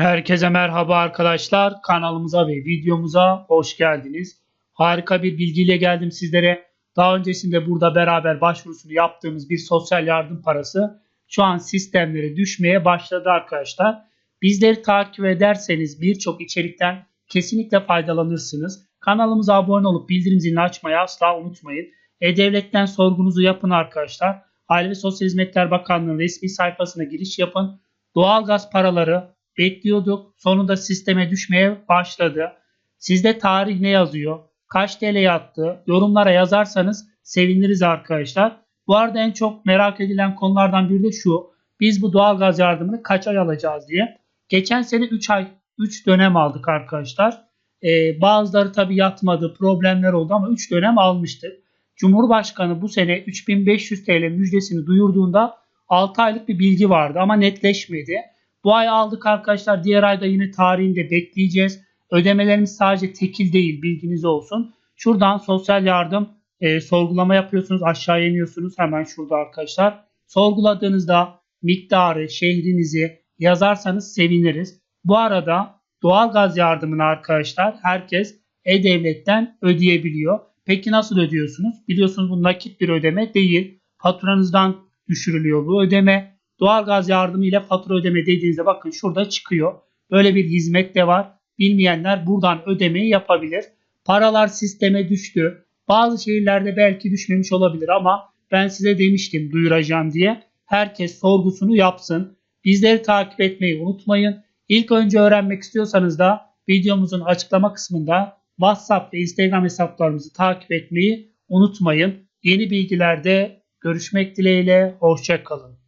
Herkese merhaba arkadaşlar. Kanalımıza ve videomuza hoş geldiniz. Harika bir bilgiyle geldim sizlere. Daha öncesinde burada beraber başvurusunu yaptığımız bir sosyal yardım parası şu an sistemlere düşmeye başladı arkadaşlar. Bizleri takip ederseniz birçok içerikten kesinlikle faydalanırsınız. Kanalımıza abone olup bildirim zilini açmayı asla unutmayın. E-Devlet'ten sorgunuzu yapın arkadaşlar. Aile ve Sosyal Hizmetler Bakanlığı'nın resmi sayfasına giriş yapın. Doğalgaz paraları bekliyorduk. Sonunda sisteme düşmeye başladı. Sizde tarih ne yazıyor? Kaç TL yattı? Yorumlara yazarsanız seviniriz arkadaşlar. Bu arada en çok merak edilen konulardan biri de şu. Biz bu doğalgaz yardımını kaç ay alacağız diye. Geçen sene 3 ay 3 dönem aldık arkadaşlar. Ee, bazıları tabii yatmadı, problemler oldu ama 3 dönem almıştık. Cumhurbaşkanı bu sene 3500 TL müjdesini duyurduğunda 6 aylık bir bilgi vardı ama netleşmedi. Bu ay aldık arkadaşlar. Diğer ayda yine tarihinde bekleyeceğiz. Ödemelerimiz sadece tekil değil bilginiz olsun. Şuradan sosyal yardım e, sorgulama yapıyorsunuz. Aşağı iniyorsunuz. Hemen şurada arkadaşlar. Sorguladığınızda miktarı, şehrinizi yazarsanız seviniriz. Bu arada doğalgaz yardımını arkadaşlar herkes E-Devlet'ten ödeyebiliyor. Peki nasıl ödüyorsunuz? Biliyorsunuz bu nakit bir ödeme değil. Faturanızdan düşürülüyor bu ödeme. Doğalgaz yardımı ile fatura ödeme dediğinizde bakın şurada çıkıyor. Böyle bir hizmet de var. Bilmeyenler buradan ödemeyi yapabilir. Paralar sisteme düştü. Bazı şehirlerde belki düşmemiş olabilir ama ben size demiştim duyuracağım diye. Herkes sorgusunu yapsın. Bizleri takip etmeyi unutmayın. İlk önce öğrenmek istiyorsanız da videomuzun açıklama kısmında WhatsApp ve Instagram hesaplarımızı takip etmeyi unutmayın. Yeni bilgilerde görüşmek dileğiyle. Hoşçakalın.